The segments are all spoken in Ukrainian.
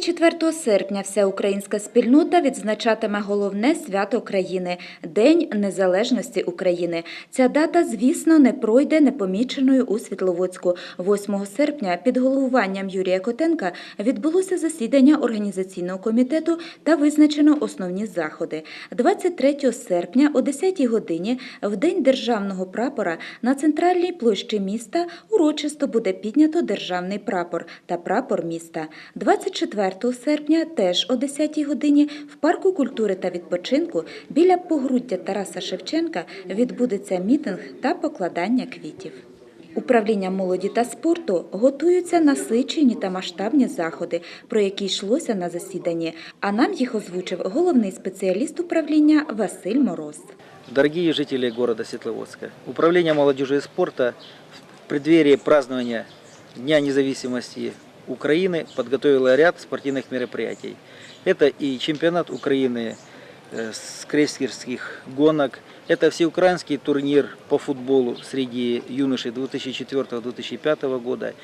24 серпня вся українська спільнота відзначатиме головне свято країни День Незалежності України. Ця дата, звісно, не пройде непоміченою у Світловодську. 8 серпня під головуванням Юрія Котенка відбулося засідання організаційного комітету та визначено основні заходи. 23 серпня о 10 годині, в день державного прапора, на центральній площі міста урочисто буде піднято державний прапор та прапор міста. 24 серпня теж о 10-й годині в парку культури та відпочинку біля погруддя Тараса Шевченка відбудеться мітинг та покладання квітів. Управління молоді та спорту готуються насичені та масштабні заходи, про які йшлося на засіданні. А нам їх озвучив головний спеціаліст управління Василь Мороз. Дорогие жители города Светловодска, Управление молодежи и спорта в преддверии празднования Дня независимости Украины подготовило ряд спортивных мероприятий. Это и чемпионат Украины э, с крейсерских гонок, это всеукраинский турнир по футболу среди юношей 2004-2005 года.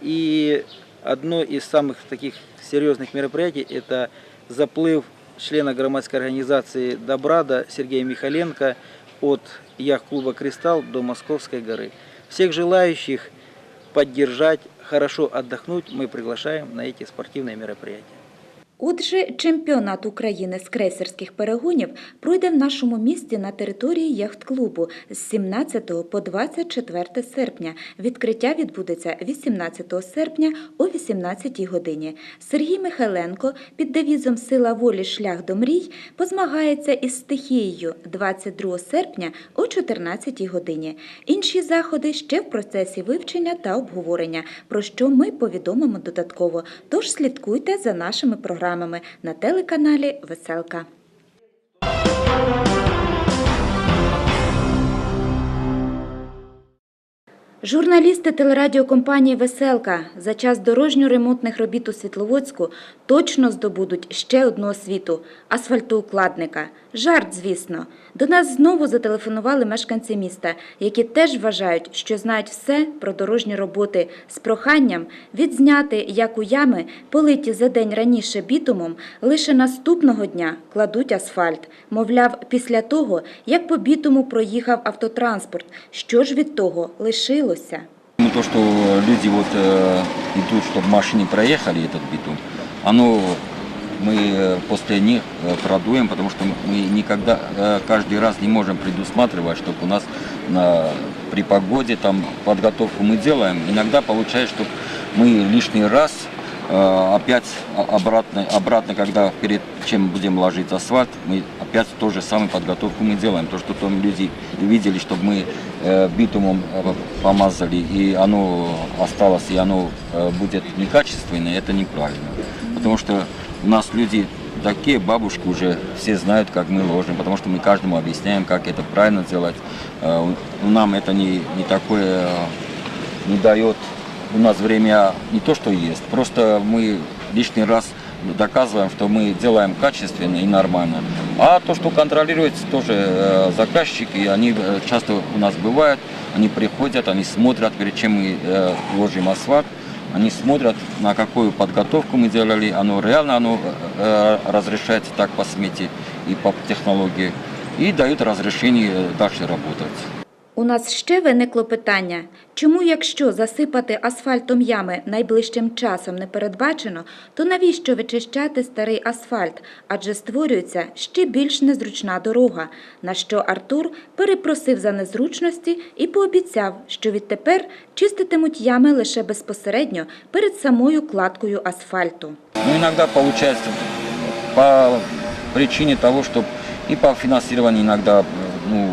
И одно из самых таких серьезных мероприятий – это заплыв члена громадской организации «Добрада» Сергея Михаленко от яхт-клуба «Кристалл» до Московской горы. Всех желающих поддержать, хорошо отдохнуть мы приглашаем на эти спортивные мероприятия. Отже, чемпіонат України з крейсерських перегонів пройде в нашому місті на території яхт-клубу з 17 по 24 серпня. Відкриття відбудеться 18 серпня о 18 годині. Сергій Михайленко під девізом Сила волі шлях до мрій позмагається із стихією 22 серпня о 14 годині. Інші заходи ще в процесі вивчення та обговорення, про що ми повідомимо додатково. Тож слідкуйте за нашими програмами на телеканалі Веселка. Журналісти телерадіокомпанії Веселка за час дорожньо-ремонтних робіт у Світловодську точно здобудуть ще одну освіту асфальтоукладника. Жарт, звісно. До нас знову зателефонували мешканці міста, які теж вважають, що знають все про дорожні роботи з проханням відзняти, як у ями, политі за день раніше бітумом, лише наступного дня кладуть асфальт. Мовляв, після того, як по бітуму проїхав автотранспорт, що ж від того лишилося? Ну, То, что люди вот э, идут, чтобы машине проехали этот битум, оно мы э, после них э, продуем, потому что мы никогда, э, каждый раз не можем предусматривать, чтобы у нас на, при погоде там подготовку мы делаем. Иногда получается, что мы лишний раз э, опять о- обратно, обратно, когда перед чем будем ложить асфальт, мы опять ту же самую подготовку мы делаем. То, что там люди видели, чтобы мы э, битумом э, помазали, и оно осталось, и оно э, будет некачественное, это неправильно. Потому что у нас люди такие, бабушки уже все знают, как мы ложим, потому что мы каждому объясняем, как это правильно делать. Э, Нам это не, не такое э, не дает у нас время не то, что есть, просто мы лишний раз доказываем, что мы делаем качественно и нормально. А то, что контролируется тоже э, заказчики, они э, часто у нас бывают, они приходят, они смотрят, перед чем мы э, ложим асфальт, они смотрят, на какую подготовку мы делали, оно реально оно разрешается так по смете и по технологии, и дают разрешение дальше работать. У нас ще виникло питання, чому якщо засипати асфальтом ями найближчим часом не передбачено, то навіщо вичищати старий асфальт, адже створюється ще більш незручна дорога, на що Артур перепросив за незручності і пообіцяв, що відтепер чиститимуть ями лише безпосередньо перед самою кладкою асфальту. Ну, иногда получается по причине того, что и по финансированию иногда, ну,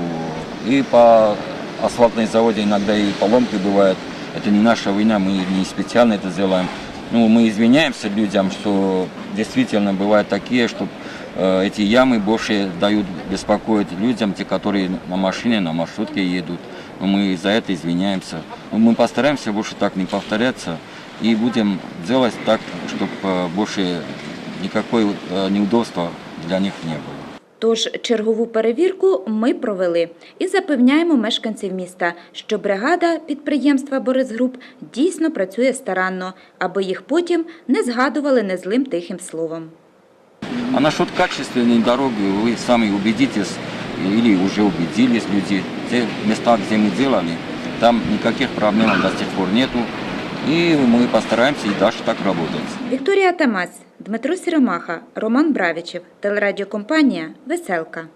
и по асфальтной заводе иногда и поломки бывают. Это не наша вина, мы не специально это делаем. Ну, мы извиняемся людям, что действительно бывают такие, что э, эти ямы больше дают беспокоить людям, те, которые на машине, на маршрутке едут. Но мы за это извиняемся. Но мы постараемся больше так не повторяться и будем делать так, чтобы больше никакой э, неудобства для них не было. Тож чергову перевірку ми провели і запевняємо мешканців міста, що бригада підприємства Борисгруп дійсно працює старанно, аби їх потім не згадували незлим тихим словом. А насчет качественной дороги вы сами убедитесь, или уже убедились люди, те места, где мы делали, там никаких проблем до сих пор нету. И мы постараемся и дальше так работать. Вікторія Тамась, Дмитро Сіромаха, Роман Бравічев, телерадіокомпанія Веселка.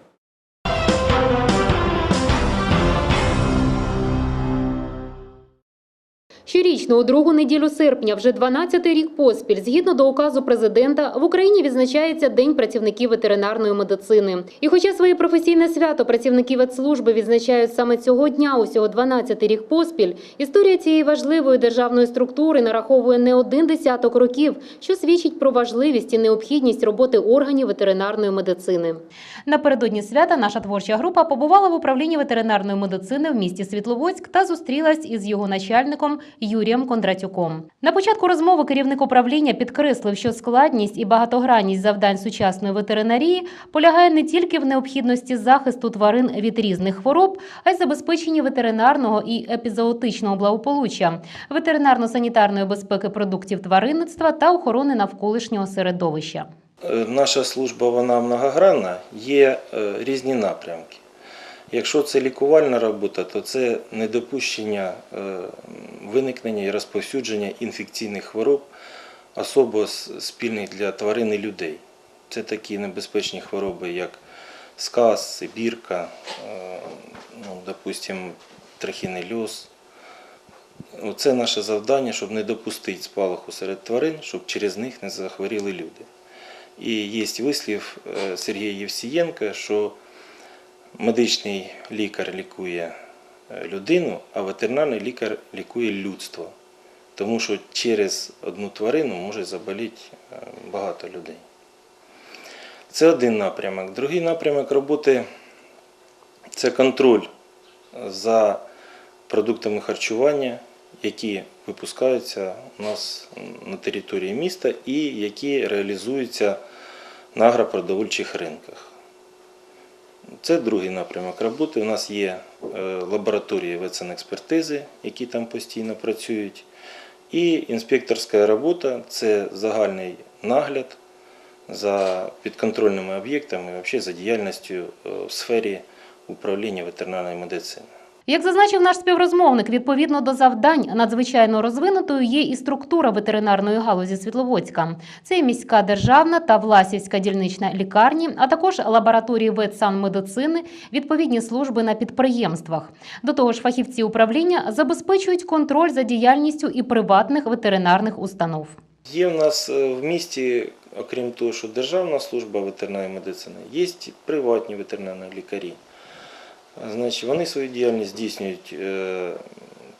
Щорічно у другу неділю серпня, вже 12-й рік поспіль, згідно до указу президента, в Україні відзначається День працівників ветеринарної медицини. І хоча своє професійне свято працівники ветслужби відзначають саме цього дня, усього 12-й рік поспіль, історія цієї важливої державної структури нараховує не один десяток років, що свідчить про важливість і необхідність роботи органів ветеринарної медицини. Напередодні свята наша творча група побувала в управлінні ветеринарної медицини в місті Світловодськ та зустрілась із його начальником Юрієм Кондратюком. На початку розмови керівник управління підкреслив, що складність і багатогранність завдань сучасної ветеринарії полягає не тільки в необхідності захисту тварин від різних хвороб, а й забезпеченні ветеринарного і епізоотичного благополуччя, ветеринарно-санітарної безпеки продуктів тваринництва та охорони навколишнього середовища. Е, Наша служба вона многогранна, є е, різні напрямки. Якщо це лікувальна робота, то це недопущення е, виникнення і розповсюдження інфекційних хвороб, особо спільних для тварин і людей. Це такі небезпечні хвороби, як сказ, сибірка, е, ну, допустим, трахінний льоз. Це наше завдання, щоб не допустити спалаху серед тварин, щоб через них не захворіли люди. І є вислів е, Сергія Євсієнка, що медичний лікар лікує е, людину, а ветеринарний лікар лікує людство. Тому що через одну тварину може заболіти е, багато людей. Це один напрямок. Другий напрямок роботи це контроль за продуктами харчування, які випускаються у нас на території міста і які реалізуються на агропродовольчих ринках. Це другий напрямок роботи. У нас є лабораторії ВЦН-експертизи, які там постійно працюють. І інспекторська робота це загальний нагляд за підконтрольними об'єктами, за діяльністю е, в сфері управління ветеринарної медицини. Як зазначив наш співрозмовник, відповідно до завдань надзвичайно розвинутою є і структура ветеринарної галузі Світловодська. Це і міська державна та власівська дільнична лікарні, а також лабораторії ветсанмедицини, відповідні служби на підприємствах. До того ж, фахівці управління забезпечують контроль за діяльністю і приватних ветеринарних установ. Є в нас е, в місті, окрім того, що Державна служба ветеринарної медицини, є приватні ветеринарні лікарі. Значить, вони свою діяльність здійснюють е,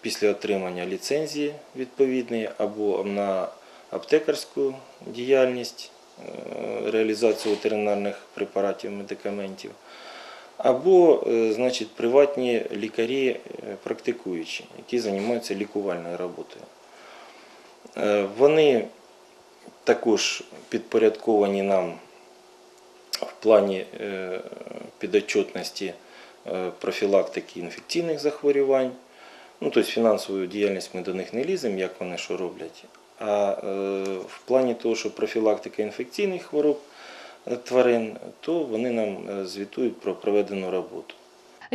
після отримання ліцензії відповідної або на аптекарську діяльність, е, реалізацію ветеринарних препаратів, медикаментів, або е, значить, приватні лікарі практикуючі, які займаються лікувальною роботою. Вони також підпорядковані нам в плані підотчетності профілактики інфекційних захворювань. Ну, тобто фінансову діяльність ми до них не ліземо, як вони що роблять. А е, в плані того, що профілактика інфекційних хвороб е, тварин, то вони нам е, звітують про проведену роботу.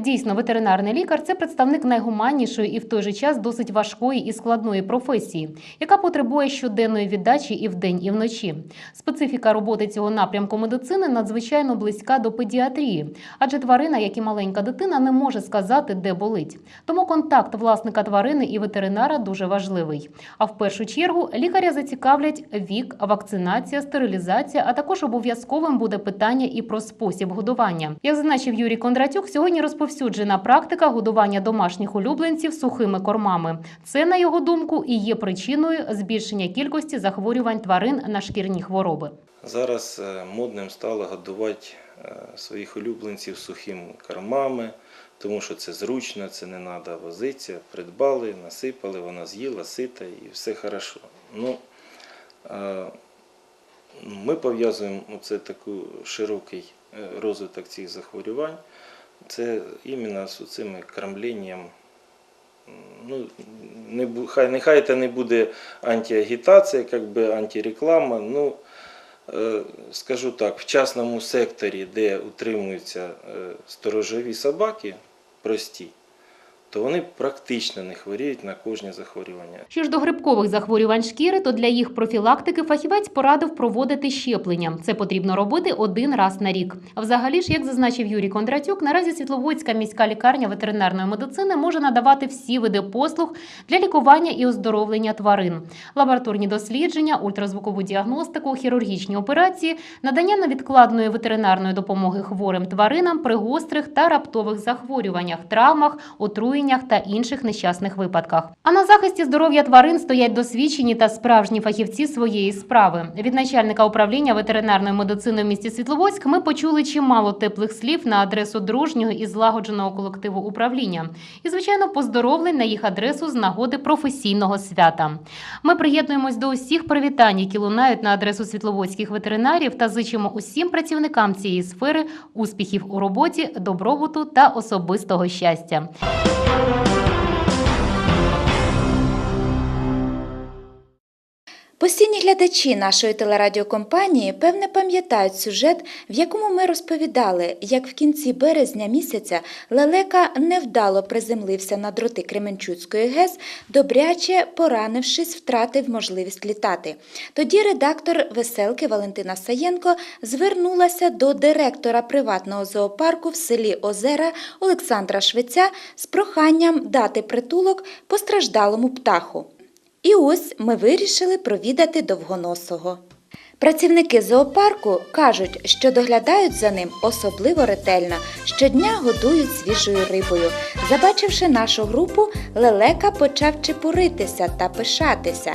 Дійсно, ветеринарний лікар це представник найгуманнішої і в той же час досить важкої і складної професії, яка потребує щоденної віддачі і вдень, і вночі. Специфіка роботи цього напрямку медицини надзвичайно близька до педіатрії, адже тварина, як і маленька дитина, не може сказати, де болить. Тому контакт власника тварини і ветеринара дуже важливий. А в першу чергу лікаря зацікавлять вік, вакцинація, стерилізація, а також обов'язковим буде питання і про спосіб годування. Як зазначив Юрій Кондратюк, сьогодні розповсюджена практика годування домашніх улюбленців сухими кормами. Це, на його думку, і є причиною збільшення кількості захворювань тварин на шкірні хвороби. Зараз е, модним стало годувати е, своїх улюбленців сухими кормами, тому що це зручно, це не треба возитися. Придбали, насипали, вона з'їла, сита і все хорошо. Ну, е, ми пов'язуємо це такий широкий розвиток цих захворювань, це іменно з цим кормленням. Ну, не, хай, нехай це не буде антиагітація, як би антиреклама. Ну, е, скажу так, в частному секторі, де утримуються е, сторожові собаки, прості, то вони практично не хворіють на кожне захворювання. Що ж до грибкових захворювань шкіри, то для їх профілактики фахівець порадив проводити щеплення. Це потрібно робити один раз на рік. А Взагалі ж, як зазначив Юрій Кондратюк, наразі Світловодська міська лікарня ветеринарної медицини може надавати всі види послуг для лікування і оздоровлення тварин: лабораторні дослідження, ультразвукову діагностику, хірургічні операції, надання невідкладної ветеринарної допомоги хворим тваринам при гострих та раптових захворюваннях, травмах, отруєннях та інших нещасних випадках. А на захисті здоров'я тварин стоять досвідчені та справжні фахівці своєї справи. Від начальника управління ветеринарної медицини в місті Світловодськ ми почули чимало теплих слів на адресу дружнього і злагодженого колективу управління. І, звичайно, поздоровлень на їх адресу з нагоди професійного свята. Ми приєднуємось до усіх привітань, які лунають на адресу світловодських ветеринарів, та зичимо усім працівникам цієї сфери успіхів у роботі, добробуту та особистого щастя. Постійні глядачі нашої телерадіокомпанії певне пам'ятають сюжет, в якому ми розповідали, як в кінці березня місяця лелека невдало приземлився на дроти Кременчуцької ГЕС, добряче поранившись, втратив можливість літати. Тоді редактор веселки Валентина Саєнко звернулася до директора приватного зоопарку в селі Озера Олександра Швеця з проханням дати притулок постраждалому птаху. І ось ми вирішили провідати довгоносого. Працівники зоопарку кажуть, що доглядають за ним особливо ретельно, щодня годують свіжою рибою. Забачивши нашу групу, лелека почав чепуритися та пишатися.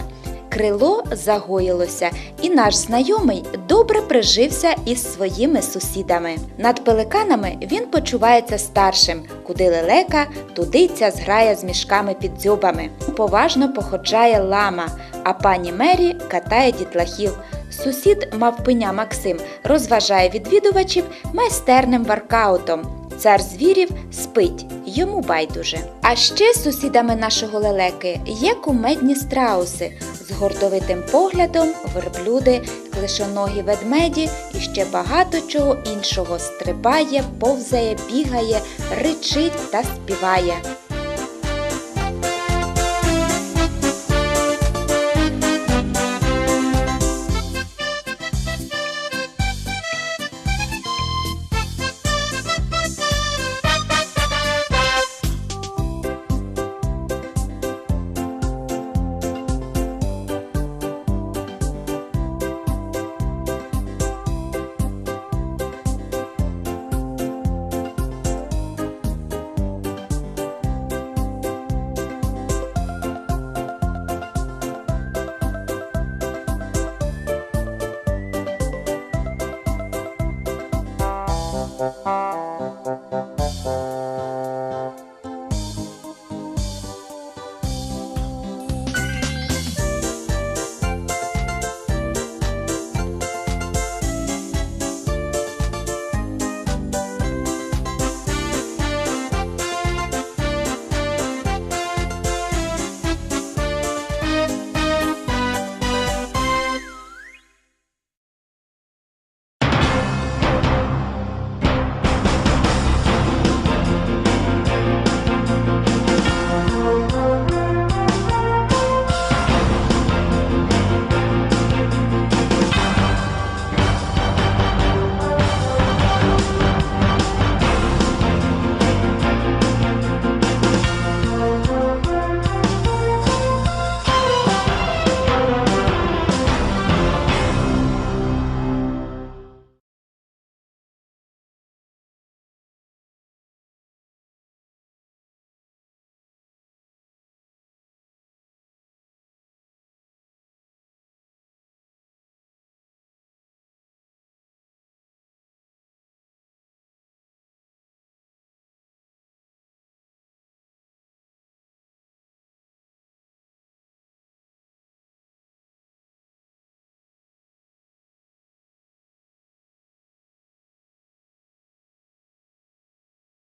Крило загоїлося, і наш знайомий добре прижився із своїми сусідами. Над пеликанами він почувається старшим, куди лелека, туди ця зграя з мішками під дзьобами. Поважно походжає лама, а пані Мері катає дітлахів. Сусід мавпиня Максим розважає відвідувачів майстерним воркаутом. Цар звірів спить, йому байдуже. А ще сусідами нашого лелеки є кумедні страуси з гордовитим поглядом, верблюди, клишоногі ведмеді і ще багато чого іншого стрибає, повзає, бігає, ричить та співає.